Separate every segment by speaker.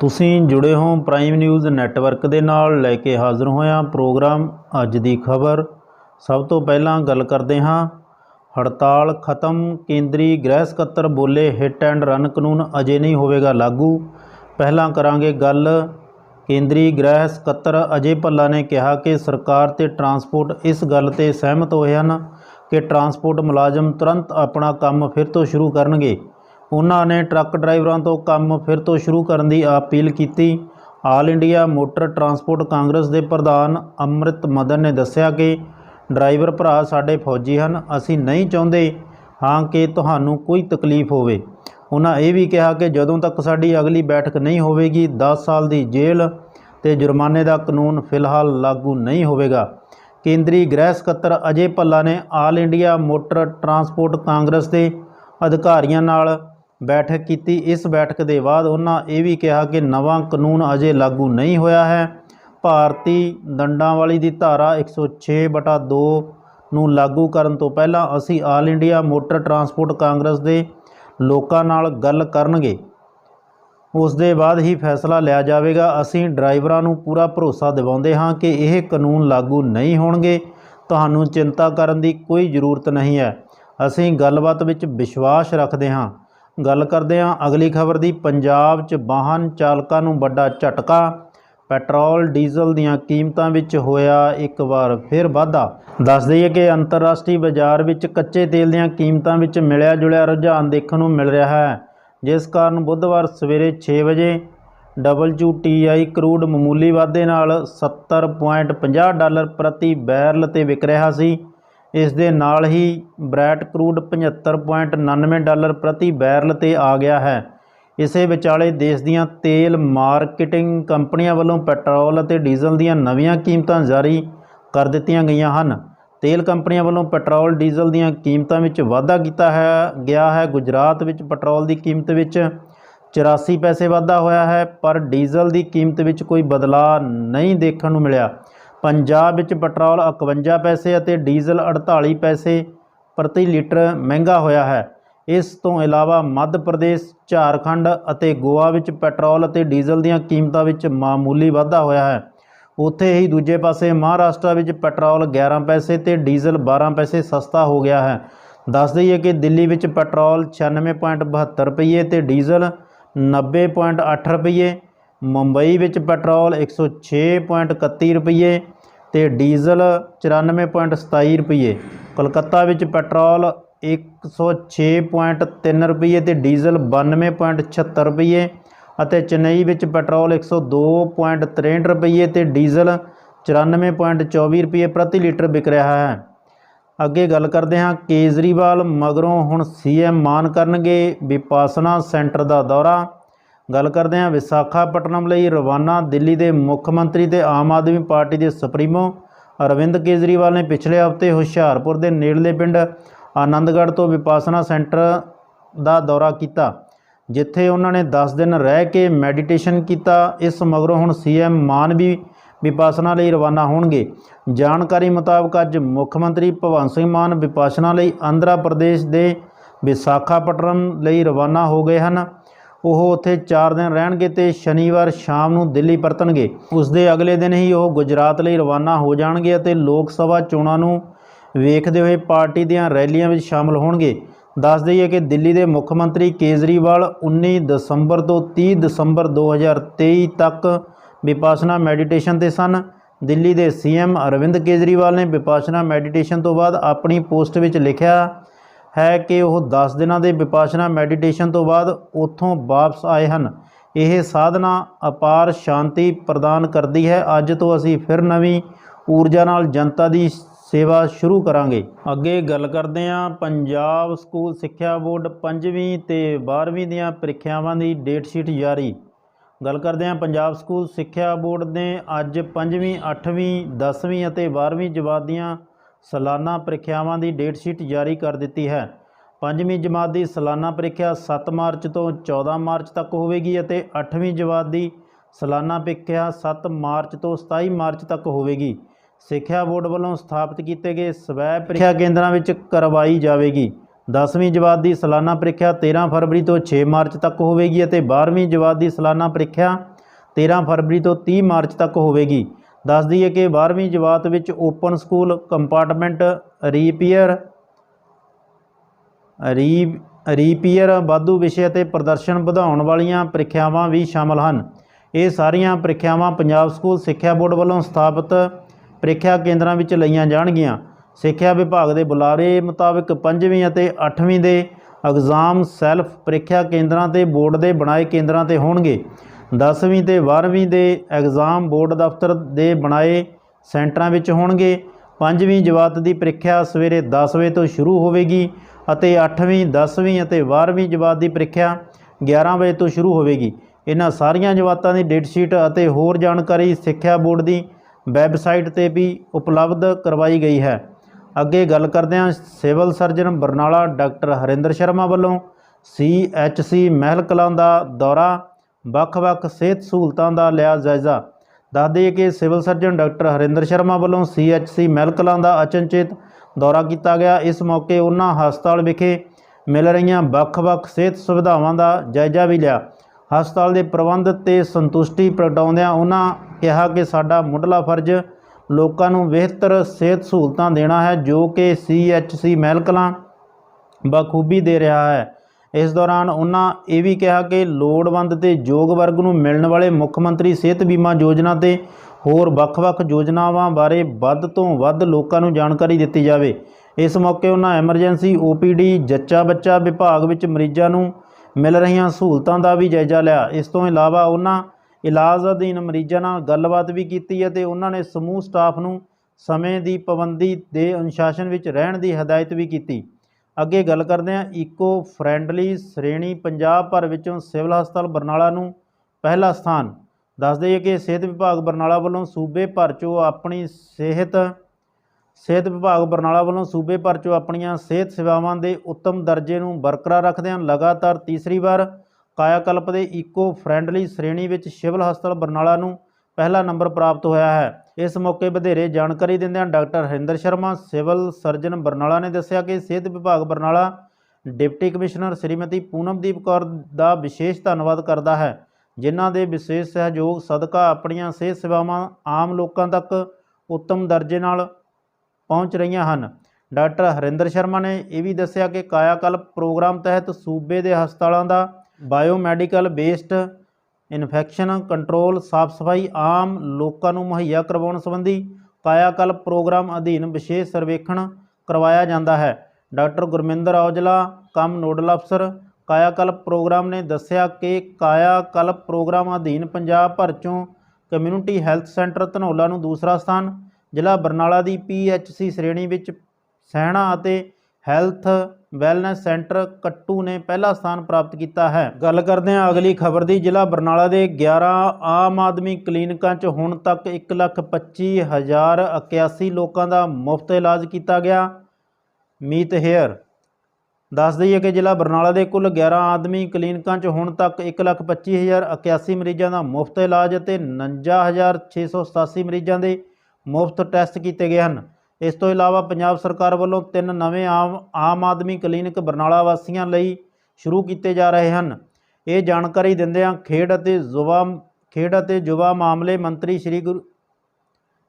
Speaker 1: ਤੁਸੀਂ ਜੁੜੇ ਹੋ ਪ੍ਰਾਈਮ ਨਿਊਜ਼ ਨੈਟਵਰਕ ਦੇ ਨਾਲ। ਲੈ ਕੇ ਹਾਜ਼ਰ ਹੋਇਆ ਪ੍ਰੋਗਰਾਮ ਅੱਜ ਦੀ ਖਬਰ। ਸਭ ਤੋਂ ਪਹਿਲਾਂ ਗੱਲ ਕਰਦੇ ਹਾਂ। ਹੜਤਾਲ ਖਤਮ, ਕੇਂਦਰੀ ਗ੍ਰਹਿ ਸਕੱਤਰ ਬੋਲੇ ਹਿੱਟ ਐਂਡ ਰਨ ਕਾਨੂੰਨ ਅਜੇ ਨਹੀਂ ਹੋਵੇਗਾ ਲਾਗੂ। ਪਹਿਲਾਂ ਕਰਾਂਗੇ ਗੱਲ। ਕੇਂਦਰੀ ਗ੍ਰਹਿ ਸਕੱਤਰ ਅਜੇ ਭੱਲਾ ਨੇ ਕਿਹਾ ਕਿ ਸਰਕਾਰ ਤੇ ਟਰਾਂਸਪੋਰਟ ਇਸ ਗੱਲ ਤੇ ਸਹਿਮਤ ਹੋਏ ਹਨ ਕਿ ਟਰਾਂਸਪੋਰਟ ਮੁਲਾਜ਼ਮ ਤੁਰੰਤ ਆਪਣਾ ਕੰਮ ਫਿਰ ਤੋਂ ਸ਼ੁਰੂ ਕਰਨਗੇ। ਉਹਨਾਂ ਨੇ ਟਰੱਕ ਡਰਾਈਵਰਾਂ ਤੋਂ ਕੰਮ ਫਿਰ ਤੋਂ ਸ਼ੁਰੂ ਕਰਨ ਦੀ ਅਪੀਲ ਕੀਤੀ। All India motor transport Congress ਦੇ ਪ੍ਰਧਾਨ ਅੰਮ੍ਰਿਤ ਮਦਨ ਨੇ ਦੱਸਿਆ ਕਿ ਡਰਾਈਵਰ ਭਰਾ ਸਾਡੇ ਫੌਜੀ ਹਨ, ਅਸੀਂ ਨਹੀਂ ਚਾਹੁੰਦੇ, ਹਾਂ, ਕਿ ਤੁਹਾਨੂੰ ਕੋਈ ਤਕਲੀਫ ਹੋਵੇ। ਉਹਨਾਂ ਇਹ ਵੀ ਕਿਹਾ ਕਿ ਜਦੋਂ ਤੱਕ ਸਾਡੀ ਅਗਲੀ ਬੈਠਕ ਨਹੀਂ ਹੋਵੇਗੀ 10 ਸਾਲ ਦੀ ਜੇਲ੍ਹ ਤੇ ਜੁਰਮਾਨੇ ਦਾ ਕਾਨੂੰਨ ਫਿਲਹਾਲ ਲਾਗੂ ਨਹੀਂ ਹੋਵੇਗਾ। ਕੇਂਦਰੀ ਗ੍ਰਹਿ ਸਕੱਤਰ ਅਜੇ ਭੱਲਾ ਨੇ all India motor transport Congress ਦੇ ਅਧਿਕਾਰੀਆਂ ਨਾਲ ਬੈਠਕ ਕੀਤੀ। ਇਸ ਬੈਠਕ ਦੇ ਬਾਅਦ ਉਹਨਾਂ ਇਹ ਵੀ ਕਿਹਾ ਕਿ ਨਵਾਂ ਕਾਨੂੰਨ ਅਜੇ ਲਾਗੂ ਨਹੀਂ ਹੋਇਆ ਹੈ। ਭਾਰਤੀ ਦੰਡਾਂ ਵਾਲੀ ਦੀ ਧਾਰਾ 106 ਬਟਾ 2 ਨੂੰ ਲਾਗੂ ਕਰਨ ਤੋਂ ਪਹਿਲਾਂ ਅਸੀਂ all India motor transport Congress ਦੇ ਲੋਕਾਂ ਨਾਲ ਗੱਲ ਕਰਨਗੇ। ਉਸ ਦੇ ਬਾਅਦ ਹੀ ਫੈਸਲਾ ਲਿਆ ਜਾਵੇਗਾ। ਅਸੀਂ ਡਰਾਈਵਰਾਂ ਨੂੰ ਪੂਰਾ ਭਰੋਸਾ ਦਿਵਾਉਂਦੇ ਹਾਂ ਕਿ ਇਹ ਕਾਨੂੰਨ ਲਾਗੂ ਨਹੀਂ ਹੋਣਗੇ। ਤੁਹਾਨੂੰ ਚਿੰਤਾ ਕਰਨ ਦੀ ਕੋਈ ਜ਼ਰੂਰਤ ਨਹੀਂ ਹੈ। ਅਸੀਂ ਗੱਲਬਾਤ ਵਿੱਚ ਵਿਸ਼ਵਾਸ ਰੱਖਦੇ ਹਾਂ। ਗੱਲ ਕਰਦੇ ਹਾਂ ਅਗਲੀ ਖਬਰ ਦੀ। ਪੰਜਾਬ 'ਚ ਵਾਹਨ ਚਾਲਕਾਂ ਨੂੰ ਵੱਡਾ ਝਟਕਾ। ਪੈਟਰੋਲ, ਡੀਜ਼ਲ ਦੀਆਂ ਕੀਮਤਾਂ ਵਿੱਚ ਹੋਇਆ ਇੱਕ ਵਾਰ ਫਿਰ ਵਾਧਾ। ਦੱਸ ਦਈਏ ਕਿ ਅੰਤਰਰਾਸ਼ਟਰੀ ਬਾਜ਼ਾਰ ਵਿੱਚ ਕੱਚੇ ਤੇਲ ਦੀਆਂ ਕੀਮਤਾਂ ਵਿੱਚ ਮਿਲਿਆ ਜੁਲਿਆ ਰੁਝਾਨ ਦੇਖਣ ਨੂੰ ਮਿਲ ਰਿਹਾ ਹੈ। ਜਿਸ ਕਾਰਨ ਬੁੱਧਵਾਰ ਸਵੇਰੇ 6 ਵਜੇ WTI ਕਰੂਡ ਮਾਮੂਲੀ ਵਾਧੇ ਨਾਲ 70.50 ਡਾਲਰ ਪ੍ਰਤੀ ਬੈਰਲ ਤੇ ਵਿਕ ਰਿਹਾ ਸੀ। ਇਸ ਦੇ ਨਾਲ ਹੀ ਬ੍ਰੈਟ ਕਰੂਡ 75.99 ਡਾਲਰ ਪ੍ਰਤੀ ਬੈਰਲ ਤੇ ਆ ਗਿਆ ਹੈ। ਇਸੇ ਵਿਚਾਲੇ ਦੇਸ਼ ਦੀਆਂ ਤੇਲ ਮਾਰਕੀਟਿੰਗ ਕੰਪਨੀਆਂ ਵੱਲੋਂ ਪੈਟਰੋਲ ਅਤੇ ਡੀਜ਼ਲ ਦੀਆਂ ਨਵੀਆਂ ਕੀਮਤਾਂ ਜਾਰੀ ਕਰ ਦਿੱਤੀਆਂ ਗਈਆਂ ਹਨ। ਤੇਲ ਕੰਪਨੀਆਂ ਵੱਲੋਂ ਪੈਟਰੋਲ, ਡੀਜ਼ਲ ਦੀਆਂ ਕੀਮਤਾਂ ਵਿੱਚ ਵਾਧਾ ਕੀਤਾ ਹੈ, ਗਿਆ ਹੈ। ਗੁਜਰਾਤ ਵਿੱਚ ਪੈਟਰੋਲ ਦੀ ਕੀਮਤ ਵਿੱਚ 84 ਪੈਸੇ ਵਾਧਾ ਹੋਇਆ ਹੈ, ਪਰ ਡੀਜ਼ਲ ਦੀ ਕੀਮਤ ਵਿੱਚ ਕੋਈ ਬਦਲਾਅ ਨਹੀਂ ਦੇਖਣ ਨੂੰ ਮਿਲਿਆ। ਪੰਜਾਬ ਵਿੱਚ ਪੈਟਰੋਲ 51 ਪੈਸੇ ਅਤੇ ਡੀਜ਼ਲ 48 ਪੈਸੇ ਪ੍ਰਤੀ ਲੀਟਰ ਮਹਿੰਗਾ ਹੋਇਆ ਹੈ। ਇਸ ਤੋਂ ਇਲਾਵਾ ਮੱਧ ਪ੍ਰਦੇਸ਼, ਝਾਰਖੰਡ ਅਤੇ ਗੋਆ ਵਿੱਚ ਪੈਟਰੋਲ ਅਤੇ ਡੀਜ਼ਲ ਦੀਆਂ ਕੀਮਤਾਂ ਵਿੱਚ ਮਾਮੂਲੀ ਵਾਧਾ ਹੋਇਆ ਹੈ। ਉੱਥੇ ਹੀ ਦੂਜੇ ਪਾਸੇ ਮਹਾਰਾਸ਼ਟਰ ਵਿੱਚ ਪੈਟਰੋਲ 11 ਪੈਸੇ ਤੇ ਡੀਜ਼ਲ 12 ਪੈਸੇ ਸਸਤਾ ਹੋ ਗਿਆ ਹੈ। ਦੱਸ ਦਈਏ ਕਿ ਦਿੱਲੀ ਵਿੱਚ ਪੈਟਰੋਲ 96.72 ਰੁਪਏ ਤੇ ਡੀਜ਼ਲ 90.8 ਰੁਪਏ ਮੁੰਬਈ ਵਿੱਚ ਪੈਟਰੋਲ 106.31 ਰੁਪਏ ਤੇ ਡੀਜ਼ਲ 94.27 ਰੁਪਏ ਕਲਕੱਤਾ ਵਿੱਚ ਪੈਟਰੋਲ 106.3 ਰੁਪਏ ਤੇ ਡੀਜ਼ਲ 92.76 ਰੁਪਏ ਅਤੇ ਚੇਨਈ ਵਿੱਚ ਪੈਟਰੋਲ 102.63 ਰੁਪਏ ਤੇ ਡੀਜ਼ਲ 94.24 ਰੁਪਏ ਪ੍ਰਤੀ ਲੀਟਰ ਵਿਕ ਰਿਹਾ ਹੈ। ਅੱਗੇ ਗੱਲ ਕਰਦੇ ਹਾਂ ਕੇਜਰੀਵਾਲ ਮਗਰੋਂ ਹੁਣ ਸੀਐਮ ਮਾਨ ਕਰਨਗੇ, ਵਿਪਾਸਨਾ ਸੈਂਟਰ ਦਾ ਦੌਰਾ। ਗੱਲ ਕਰਦੇ ਹਾਂ ਵਿਸਾਖਾਪਟਨਮ ਲਈ ਰਵਾਨਾ ਦਿੱਲੀ ਦੇ ਮੁੱਖ ਮੰਤਰੀ ਤੇ ਆਮ ਆਦਮੀ ਪਾਰਟੀ ਦੇ ਸੁਪਰੀਮੋ ਅਰਵਿੰਦ ਕੇਜਰੀਵਾਲ ਨੇ ਪਿਛਲੇ ਹਫ਼ਤੇ ਹੁਸ਼ਿਆਰਪੁਰ ਦੇ ਨੇੜਲੇ ਪਿੰਡ ਆਨੰਦਗੜ੍ਹ ਤੋਂ ਵਿਪਾਸਨਾ ਸੈਂਟਰ ਦਾ ਦੌਰਾ ਕੀਤਾ, ਜਿੱਥੇ ਉਹਨਾਂ ਨੇ 10 ਦਿਨ ਰਹਿ ਕੇ ਮੈਡੀਟੇਸ਼ਨ ਕੀਤਾ। ਇਸ ਮਗਰੋਂ ਹੁਣ ਸੀਐਮ ਮਾਨ ਵੀ ਵਿਪਾਸਨਾ ਲਈ ਰਵਾਨਾ ਹੋਣਗੇ। ਜਾਣਕਾਰੀ ਮੁਤਾਬਕ ਅੱਜ ਮੁੱਖ ਮੰਤਰੀ ਭਗਵੰਤ ਸਿੰਘ ਮਾਨ ਵਿਪਾਸਨਾ ਲਈ ਆਂਧਰਾ ਪ੍ਰਦੇਸ਼ ਦੇ ਵਿਸਾਖਾਪਟਨਮ ਲਈ ਰਵਾਨਾ ਹੋ ਗਏ ਹਨ। ਉਹ ਉੱਥੇ 4 ਦਿਨ ਰਹਿਣਗੇ ਤੇ ਸ਼ਨੀਵਾਰ ਸ਼ਾਮ ਨੂੰ ਦਿੱਲੀ ਪਰਤਣਗੇ। ਉਸ ਦੇ ਅਗਲੇ ਦਿਨ ਹੀ ਉਹ ਗੁਜਰਾਤ ਲਈ ਰਵਾਨਾ ਹੋ ਜਾਣਗੇ ਅਤੇ ਲੋਕ ਸਭਾ ਚੋਣਾਂ ਨੂੰ ਵੇਖਦੇ ਹੋਏ ਪਾਰਟੀ ਦੀਆਂ ਰੈਲੀਆਂ ਵਿੱਚ ਸ਼ਾਮਲ ਹੋਣਗੇ। ਦੱਸ ਦਈਏ ਕਿ ਦਿੱਲੀ ਦੇ ਮੁੱਖ ਮੰਤਰੀ ਕੇਜਰੀਵਾਲ 19 ਦਸੰਬਰ ਤੋਂ 30 ਦਸੰਬਰ 2023 ਤੱਕ ਵਿਪਾਸਨਾ ਮੈਡੀਟੇਸ਼ਨ ਤੇ ਸਨ। ਦਿੱਲੀ ਦੇ ਸੀਐਮ ਅਰਵਿੰਦ ਕੇਜਰੀਵਾਲ ਨੇ ਵਿਪਾਸਨਾ ਮੈਡੀਟੇਸ਼ਨ ਤੋਂ ਬਾਅਦ ਆਪਣੀ ਪੋਸਟ ਵਿੱਚ ਲਿਖਿਆ ਹੈ ਕਿ ਉਹ 10 ਦਿਨਾਂ ਦੇ ਵਿਪਾਸਨਾ ਮੈਡੀਟੇਸ਼ਨ ਤੋਂ ਬਾਅਦ ਉੱਥੋਂ ਵਾਪਸ ਆਏ ਹਨ। ਇਹ ਸਾਧਨਾ ਅਪਾਰ ਸ਼ਾਂਤੀ ਪ੍ਰਦਾਨ ਕਰਦੀ ਹੈ। ਅੱਜ ਤੋਂ ਅਸੀਂ ਫਿਰ ਨਵੀਂ ਊਰਜਾ ਨਾਲ ਜਨਤਾ ਦੀ ਸੇਵਾ ਸ਼ੁਰੂ ਕਰਾਂਗੇ। ਅੱਗੇ ਗੱਲ ਕਰਦੇ ਹਾਂ। ਪੰਜਾਬ ਸਕੂਲ ਸਿੱਖਿਆ ਬੋਰਡ 5ਵੀਂ ਤੇ 12ਵੀਂ ਦੀਆਂ ਪ੍ਰੀਖਿਆਵਾਂ ਦੀ ਡੇਟ ਸ਼ੀਟ ਜਾਰੀ। ਗੱਲ ਕਰਦੇ ਹਾਂ ਪੰਜਾਬ ਸਕੂਲ ਸਿੱਖਿਆ ਬੋਰਡ ਨੇ ਅੱਜ 5ਵੀਂ 8ਵੀਂ 10ਵੀਂ ਅਤੇ 12ਵੀਂ ਜਮਾਤ ਦੀਆਂ ਸਾਲਾਨਾ ਪ੍ਰੀਖਿਆਵਾਂ ਦੀ ਡੇਟ ਸ਼ੀਟ ਜਾਰੀ ਕਰ ਦਿੱਤੀ ਹੈ। ਪੰਜਵੀਂ ਜਮਾਤ ਦੀ ਸਾਲਾਨਾ ਪ੍ਰੀਖਿਆ 7 ਮਾਰਚ ਤੋਂ 14 ਮਾਰਚ ਤੱਕ ਹੋਵੇਗੀ ਅਤੇ 8ਵੀਂ ਜਮਾਤ ਦੀ ਸਾਲਾਨਾ ਪ੍ਰੀਖਿਆ 7 ਮਾਰਚ ਤੋਂ 27 ਮਾਰਚ ਤੱਕ ਹੋਵੇਗੀ। ਸਿੱਖਿਆ ਬੋਰਡ ਵੱਲੋਂ ਸਥਾਪਿਤ ਕੀਤੇ ਗਏ ਸਵੈ ਪ੍ਰੀਖਿਆ ਕੇਂਦਰਾਂ ਵਿੱਚ ਕਰਵਾਈ ਜਾਵੇਗੀ। 10ਵੀਂ ਜਮਾਤ ਦੀ ਸਾਲਾਨਾ ਪ੍ਰੀਖਿਆ 13 ਫਰਵਰੀ ਤੋਂ 6 ਮਾਰਚ ਤੱਕ ਹੋਵੇਗੀ ਅਤੇ 12ਵੀਂ ਜਮਾਤ ਦੀ ਸਾਲਾਨਾ ਪ੍ਰੀਖਿਆ 13 ਫਰਵਰੀ ਤੋਂ 30 ਮਾਰਚ ਤੱਕ ਹੋਵੇਗੀ। ਦੱਸ ਦਈਏ ਕਿ 12ਵੀਂ ਜਮਾਤ ਵਿੱਚ ਓਪਨ ਸਕੂਲ ਕੰਪਾਰਟਮੈਂਟ ਰੀਪੀਅਰ ਰੀ ਰੀਪੀਅਰ ਵਾਧੂ ਵਿਸ਼ੇ ਅਤੇ ਪ੍ਰਦਰਸ਼ਨ ਵਧਾਉਣ ਵਾਲੀਆਂ ਪ੍ਰੀਖਿਆਵਾਂ ਵੀ ਸ਼ਾਮਲ ਹਨ। ਇਹ ਸਾਰੀਆਂ ਪ੍ਰੀਖਿਆਵਾਂ ਪੰਜਾਬ ਸਕੂਲ ਸਿੱਖਿਆ ਬੋਰਡ ਵੱਲੋਂ ਸਥਾਪਿਤ ਪ੍ਰੀਖਿਆ ਕੇਂਦਰਾਂ ਵਿੱਚ ਲਈਆਂ ਜਾਣਗੀਆਂ। ਸਿੱਖਿਆ ਵਿਭਾਗ ਦੇ ਬੁਲਾਰੇ ਮੁਤਾਬਕ 5ਵੀਂ ਅਤੇ 8ਵੀਂ ਦੇ ਐਗਜ਼ਾਮ ਸੈਲਫ ਪ੍ਰੀਖਿਆ ਕੇਂਦਰਾਂ ਤੇ ਬੋਰਡ ਦੇ ਬਣਾਏ ਕੇਂਦਰਾਂ ਤੇ ਹੋਣਗੇ। 10ਵੀਂ ਤੇ 12ਵੀਂ ਦੇ ਐਗਜ਼ਾਮ ਬੋਰਡ ਦਫ਼ਤਰ ਦੇ ਬਣਾਏ ਸੈਂਟਰਾਂ ਵਿੱਚ ਹੋਣਗੇ। 5ਵੀਂ ਜਮਾਤ ਦੀ ਪ੍ਰੀਖਿਆ ਸਵੇਰੇ 10 ਵਜੇ ਤੋਂ ਸ਼ੁਰੂ ਹੋਵੇਗੀ ਅਤੇ 8ਵੀਂ 10ਵੀਂ ਅਤੇ 12ਵੀਂ ਜਮਾਤ ਦੀ ਪ੍ਰੀਖਿਆ 11 ਵਜੇ ਤੋਂ ਸ਼ੁਰੂ ਹੋਵੇਗੀ। ਇਹਨਾਂ ਸਾਰੀਆਂ ਜਮਾਤਾਂ ਦੀ ਡੇਟ ਸ਼ੀਟ ਅਤੇ ਹੋਰ ਜਾਣਕਾਰੀ ਸਿੱਖਿਆ ਬੋਰਡ ਦੀ ਵੈਬਸਾਈਟ ਤੇ ਵੀ ਉਪਲਬਧ ਕਰਵਾਈ ਗਈ ਹੈ। ਅੱਗੇ ਗੱਲ ਕਰਦੇ ਹਾਂ civil surgeon Barnala doctor Harinder Sharma ਵੱਲੋਂ ਸੀਐਚਸੀ ਮਹਿਲ ਕਲਾਂ ਦਾ ਦੌਰਾ ਵੱਖ-ਵੱਖ ਸਿਹਤ ਸਹੂਲਤਾਂ ਦਾ ਲਿਆ ਜਾਇਜ਼ਾ। ਦੱਸ ਦਈਏ ਕਿ civil surgeon doctor Harinder Sharma ਵੱਲੋਂ ਸੀਐਚਸੀ ਮਹਿਲ ਕਲਾਂ ਦਾ ਅਚਨਚੇਤ ਦੌਰਾ ਕੀਤਾ ਗਿਆ। ਇਸ ਮੌਕੇ ਉਹਨਾਂ ਹਸਪਤਾਲ ਵਿਖੇ ਮਿਲ ਰਹੀਆਂ ਵੱਖ-ਵੱਖ ਸਿਹਤ ਸੁਵਿਧਾਵਾਂ ਦਾ ਜਾਇਜ਼ਾ ਵੀ ਲਿਆ। ਹਸਪਤਾਲ ਦੇ ਪ੍ਰਬੰਧ ਤੇ ਸੰਤੁਸ਼ਟੀ ਪ੍ਰਗਟਾਉਂਦਿਆਂ ਉਹਨਾਂ ਕਿਹਾ ਕਿ ਸਾਡਾ ਮੁੱਢਲਾ ਫਰਜ਼ ਲੋਕਾਂ ਨੂੰ ਬਿਹਤਰ ਸਿਹਤ ਸਹੂਲਤਾਂ ਦੇਣਾ ਹੈ, ਜੋ ਕਿ ਸੀਐਚਸੀ ਮਹਿਲ ਕਲਾਂ ਬਖੂਬੀ ਦੇ ਰਿਹਾ ਹੈ। ਇਸ ਦੌਰਾਨ ਉਹਨਾਂ ਇਹ ਵੀ ਕਿਹਾ ਕਿ ਲੋੜਵੰਦ ਤੇ ਯੋਗ ਵਰਗ ਨੂੰ ਮਿਲਣ ਵਾਲੇ ਮੁੱਖ ਮੰਤਰੀ ਸਿਹਤ ਬੀਮਾ ਯੋਜਨਾ ਤੇ ਹੋਰ ਵੱਖ-ਵੱਖ ਯੋਜਨਾਵਾਂ ਬਾਰੇ ਵੱਧ ਤੋਂ ਵੱਧ ਲੋਕਾਂ ਨੂੰ ਜਾਣਕਾਰੀ ਦਿੱਤੀ ਜਾਵੇ। ਇਸ ਮੌਕੇ ਉਹਨਾਂ ਐਮਰਜੈਂਸੀ ਓਪੀਡੀ ਜੱਚਾ ਬੱਚਾ ਵਿਭਾਗ ਵਿੱਚ ਮਰੀਜ਼ਾਂ ਨੂੰ ਮਿਲ ਰਹੀਆਂ ਸਹੂਲਤਾਂ ਦਾ ਵੀ ਜਾਇਜ਼ਾ ਲਿਆ। ਇਸ ਤੋਂ ਇਲਾਵਾ ਉਹਨਾਂ ਇਲਾਜ ਅਧੀਨ ਮਰੀਜ਼ਾਂ ਨਾਲ ਗੱਲਬਾਤ ਵੀ ਕੀਤੀ ਅਤੇ ਉਹਨਾਂ ਨੇ ਸਮੂਹ ਸਟਾਫ ਨੂੰ ਸਮੇਂ ਦੀ ਪਾਬੰਦੀ ਦੇ ਅਨੁਸ਼ਾਸਨ ਵਿੱਚ ਰਹਿਣ ਦੀ ਹਦਾਇਤ ਵੀ ਕੀਤੀ। ਅੱਗੇ ਗੱਲ ਕਰਦੇ ਹਾਂ ਈਕੋ ਫ੍ਰੈਂਡਲੀ ਸ਼੍ਰੇਣੀ ਪੰਜਾਬ ਭਰ ਵਿੱਚੋਂ ਸਿਵਲ ਹਸਪਤਾਲ ਬਰਨਾਲਾ ਨੂੰ ਪਹਿਲਾ ਸਥਾਨ। ਦੱਸ ਦਈਏ ਕਿ ਸਿਹਤ ਵਿਭਾਗ ਬਰਨਾਲਾ ਵੱਲੋਂ ਸੂਬੇ ਭਰ 'ਚੋਂ ਆਪਣੀ ਸਿਹਤ ਸਿਹਤ ਵਿਭਾਗ ਬਰਨਾਲਾ ਵੱਲੋਂ ਸੂਬੇ ਭਰ 'ਚੋਂ ਆਪਣੀਆਂ ਸਿਹਤ ਸੇਵਾਵਾਂ ਦੇ ਉੱਤਮ ਦਰਜੇ ਨੂੰ ਬਰਕਰਾਰ ਰੱਖਦਿਆਂ ਲਗਾਤਾਰ ਤੀਸਰੀ ਵਾਰ ਕਾਇਆਕਲਪ ਦੇ ਈਕੋ ਫ੍ਰੈਂਡਲੀ ਸ਼੍ਰੇਣੀ ਵਿੱਚ ਸਿਵਲ ਹਸਪਤਾਲ ਬਰਨਾਲਾ ਨੂੰ ਪਹਿਲਾ ਨੰਬਰ ਪ੍ਰਾਪਤ ਹੋਇਆ ਹੈ। ਇਸ ਮੌਕੇ ਵਧੇਰੇ ਜਾਣਕਾਰੀ ਦਿੰਦਿਆਂ doctor Harinder Sharma, civil surgeon Barnala ਨੇ ਦੱਸਿਆ ਕਿ ਸਿਹਤ ਵਿਭਾਗ ਬਰਨਾਲਾ ਡਿਪਟੀ ਕਮਿਸ਼ਨਰ ਸ਼੍ਰੀਮਤੀ ਪੂਨਮਦੀਪ ਕੌਰ ਦਾ ਵਿਸ਼ੇਸ਼ ਧੰਨਵਾਦ ਕਰਦਾ ਹੈ, ਜਿਨ੍ਹਾਂ ਦੇ ਵਿਸ਼ੇਸ਼ ਸਹਿਯੋਗ ਸਦਕਾ ਆਪਣੀਆਂ ਸਿਹਤ ਸੇਵਾਵਾਂ ਆਮ ਲੋਕਾਂ ਤੱਕ ਉੱਤਮ ਦਰਜੇ ਨਾਲ ਪਹੁੰਚ ਰਹੀਆਂ ਹਨ। ਡਾਕਟਰ ਹਰਿੰਦਰ ਸ਼ਰਮਾ ਨੇ ਇਹ ਵੀ ਦੱਸਿਆ ਕਿ ਕਾਇਆਕਲਪ ਪ੍ਰੋਗਰਾਮ ਤਹਿਤ ਸੂਬੇ ਦੇ ਹਸਪਤਾਲਾਂ ਦਾ ਬਾਇਓਮੈਡੀਕਲ ਬੇਸਡ ਇਨਫੈਕਸ਼ਨ ਕੰਟਰੋਲ ਸਾਫ਼ ਸਫ਼ਾਈ ਆਮ ਲੋਕਾਂ ਨੂੰ ਮੁਹੱਈਆ ਕਰਵਾਉਣ ਸੰਬੰਧੀ ਕਾਇਆਕਲਪ ਪ੍ਰੋਗਰਾਮ ਅਧੀਨ ਵਿਸ਼ੇਸ਼ ਸਰਵੇਖਣ ਕਰਵਾਇਆ ਜਾਂਦਾ ਹੈ। Doctor Gurminder Aujla, cum nodal ਅਫਸਰ, ਕਾਇਆਕਲਪ ਪ੍ਰੋਗਰਾਮ ਨੇ ਦੱਸਿਆ ਕਿ ਕਾਇਆਕਲਪ ਪ੍ਰੋਗਰਾਮ ਅਧੀਨ ਪੰਜਾਬ ਭਰ ਚੋਂ ਕਮਿਊਨਿਟੀ ਹੈਲਥ ਸੈਂਟਰ ਧਨੌਲਾ ਨੂੰ ਦੂਸਰਾ ਸਥਾਨ, ਜ਼ਿਲ੍ਹਾ ਬਰਨਾਲਾ ਦੀ ਪੀਐਚਸੀ ਸ਼੍ਰੇਣੀ ਵਿੱਚ ਸਹਿਣਾ ਅਤੇ ਹੈਲਥ ਵੈਲਨੈਸ ਸੈਂਟਰ ਕੱਟੂ ਨੇ ਪਹਿਲਾ ਸਥਾਨ ਪ੍ਰਾਪਤ ਕੀਤਾ ਹੈ। ਗੱਲ ਕਰਦੇ ਹਾਂ ਅਗਲੀ ਖਬਰ ਦੀ। ਜ਼ਿਲ੍ਹਾ ਬਰਨਾਲਾ ਦੇ 11 ਆਮ ਆਦਮੀ ਕਲੀਨਿਕਾਂ 'ਚ ਹੁਣ ਤੱਕ 125081 ਲੋਕਾਂ ਦਾ ਮੁਫਤ ਇਲਾਜ ਕੀਤਾ ਗਿਆ। ਮੀਤ ਹੇਅਰ ਦੱਸ ਦਈਏ ਕਿ ਜ਼ਿਲ੍ਹਾ ਬਰਨਾਲਾ ਦੇ ਕੁੱਲ 11 ਆਦਮੀ ਕਲੀਨਿਕਾਂ 'ਚ ਹੁਣ ਤੱਕ 125081 ਮਰੀਜ਼ਾਂ ਦਾ ਮੁਫਤ ਇਲਾਜ ਅਤੇ 49687 ਮਰੀਜ਼ਾਂ ਦੇ ਮੁਫਤ ਟੈਸਟ ਕੀਤੇ ਗਏ ਹਨ। ਇਸ ਤੋਂ ਇਲਾਵਾ ਪੰਜਾਬ ਸਰਕਾਰ ਵੱਲੋਂ ਤਿੰਨ ਨਵੇਂ ਆਮ ਆਮ ਆਦਮੀ ਕਲੀਨਿਕ ਬਰਨਾਲਾ ਵਾਸੀਆਂ ਲਈ ਸ਼ੁਰੂ ਕੀਤੇ ਜਾ ਰਹੇ ਹਨ। ਇਹ ਜਾਣਕਾਰੀ ਦਿੰਦਿਆਂ ਖੇਡ ਅਤੇ ਯੁਵਾ, ਖੇਡ ਅਤੇ ਯੁਵਾ ਮਾਮਲੇ ਮੰਤਰੀ ਸ਼੍ਰੀ ਗੁਰੂ,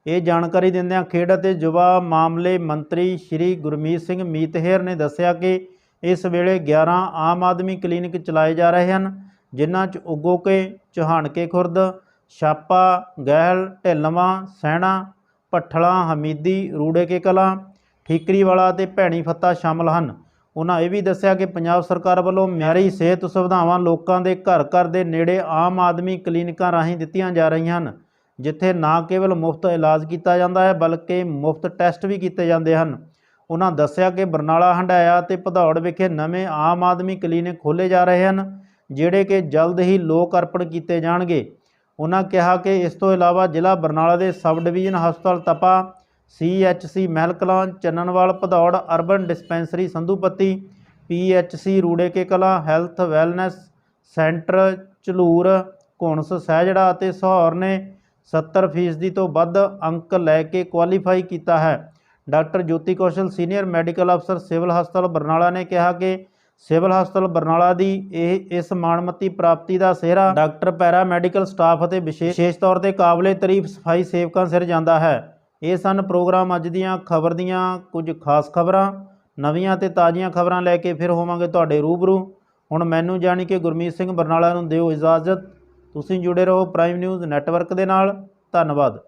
Speaker 1: ਇਹ ਜਾਣਕਾਰੀ ਦਿੰਦਿਆਂ ਖੇਡ ਅਤੇ ਯੁਵਾ ਮਾਮਲੇ ਮੰਤਰੀ ਸ਼੍ਰੀ ਗੁਰਮੀਤ ਸਿੰਘ ਮੀਤਹੇਰ ਨੇ ਦੱਸਿਆ ਕਿ ਇਸ ਵੇਲੇ 11 ਆਮ ਆਦਮੀ ਕਲੀਨਿਕ ਚਲਾਏ ਜਾ ਰਹੇ ਹਨ, ਜਿਨ੍ਹਾਂ 'ਚ ਉਗੋਕੇ ਚੌਹਾਨਕੇ ਖੁਰਦ, ਛਾਪਾ, ਗਹਿਲ, ਢਿੱਲਵਾਂ, ਸੈਣਾ ਭੱਠਲਾ, ਹਮੀਦੀ, ਰੂੜੇ ਕੇ ਕਲਾਂ ਠੀਕਰੀ ਵਾਲਾ ਅਤੇ ਭੈਣੀ ਫੱਤਾ ਸ਼ਾਮਲ ਹਨ। ਉਹਨਾਂ ਇਹ ਵੀ ਦੱਸਿਆ ਕਿ ਪੰਜਾਬ ਸਰਕਾਰ ਵੱਲੋਂ ਮਿਆਰੀ ਸਿਹਤ ਸੁਵਿਧਾਵਾਂ ਲੋਕਾਂ ਦੇ ਘਰ ਘਰ ਦੇ ਨੇੜੇ ਆਮ ਆਦਮੀ ਕਲੀਨਿਕਾਂ ਰਾਹੀਂ ਦਿੱਤੀਆਂ ਜਾ ਰਹੀਆਂ ਹਨ, ਜਿੱਥੇ ਨਾ ਕੇਵਲ ਮੁਫਤ ਇਲਾਜ ਕੀਤਾ ਜਾਂਦਾ ਹੈ, ਬਲਕਿ ਮੁਫਤ ਟੈਸਟ ਵੀ ਕੀਤੇ ਜਾਂਦੇ ਹਨ। ਉਹਨਾਂ ਦੱਸਿਆ ਕਿ ਬਰਨਾਲਾ ਹੰਡਾਇਆ ਤੇ ਭਦੌੜ ਵਿਖੇ ਨਵੇਂ ਆਮ ਆਦਮੀ ਕਲੀਨਿਕ ਖੋਲ੍ਹੇ ਜਾ ਰਹੇ ਹਨ, ਜਿਹੜੇ ਕਿ ਜਲਦ ਹੀ ਲੋਕ ਅਰਪਣ ਕੀਤੇ ਜਾਣਗੇ। ਉਹਨਾਂ ਕਿਹਾ ਕਿ ਇਸ ਤੋਂ ਇਲਾਵਾ ਜ਼ਿਲ੍ਹਾ ਬਰਨਾਲਾ ਦੇ ਸਬ ਡਿਵੀਜ਼ਨ ਹਸਪਤਾਲ Tapa CHC Mehal Kalan Channanwal, Bhadaur, urban dispensary, Sandhupatti PHC Rure Ke Kalan health wellness centre, Jhaloor, Ghunas, Sahjra ਅਤੇ ਸਹੌਰ ਨੇ 70% ਤੋਂ ਵੱਧ ਅੰਕ ਲੈ ਕੇ ਕੁਆਲੀਫਾਈ ਕੀਤਾ ਹੈ। Doctor Jyoti Kaushal, senior medical ਅਫਸਰ, ਸਿਵਲ ਹਸਪਤਾਲ ਬਰਨਾਲਾ ਨੇ ਕਿਹਾ ਕਿ ਸਿਵਲ ਹਸਪਤਾਲ ਬਰਨਾਲਾ ਦੀ ਇਹ, ਇਸ ਮਾਣਮੱਤੀ ਪ੍ਰਾਪਤੀ ਦਾ ਸਿਹਰਾ ਡਾਕਟਰ ਪੈਰਾ ਮੈਡੀਕਲ ਸਟਾਫ ਅਤੇ ਵਿਸ਼ੇਸ਼ ਵਿਸ਼ੇਸ਼ ਤੌਰ ਤੇ ਕਾਬਲੇ ਤਾਰੀਫ ਸਫ਼ਾਈ ਸੇਵਕਾਂ ਸਿਰ ਜਾਂਦਾ ਹੈ। ਇਹ ਸਨ ਪ੍ਰੋਗਰਾਮ ਅੱਜ ਦੀਆਂ ਖਬਰ ਦੀਆਂ ਕੁਝ ਖਾਸ ਖਬਰਾਂ। ਨਵੀਆਂ ਤੇ ਤਾਜ਼ੀਆਂ ਖਬਰਾਂ ਲੈ ਕੇ ਫਿਰ ਹੋਵਾਂਗੇ ਤੁਹਾਡੇ ਰੂਬਰੂ। ਹੁਣ ਮੈਨੂੰ ਜਾਣੀ ਕਿ ਗੁਰਮੀਤ ਸਿੰਘ ਬਰਨਾਲਾ ਨੂੰ ਦਿਓ ਇਜਾਜ਼ਤ। ਤੁਸੀਂ ਜੁੜੇ ਰਹੋ ਪ੍ਰਾਈਮ ਨਿਊਜ਼ ਨੈਟਵਰਕ ਦੇ ਨਾਲ। ਧੰਨਵਾਦ।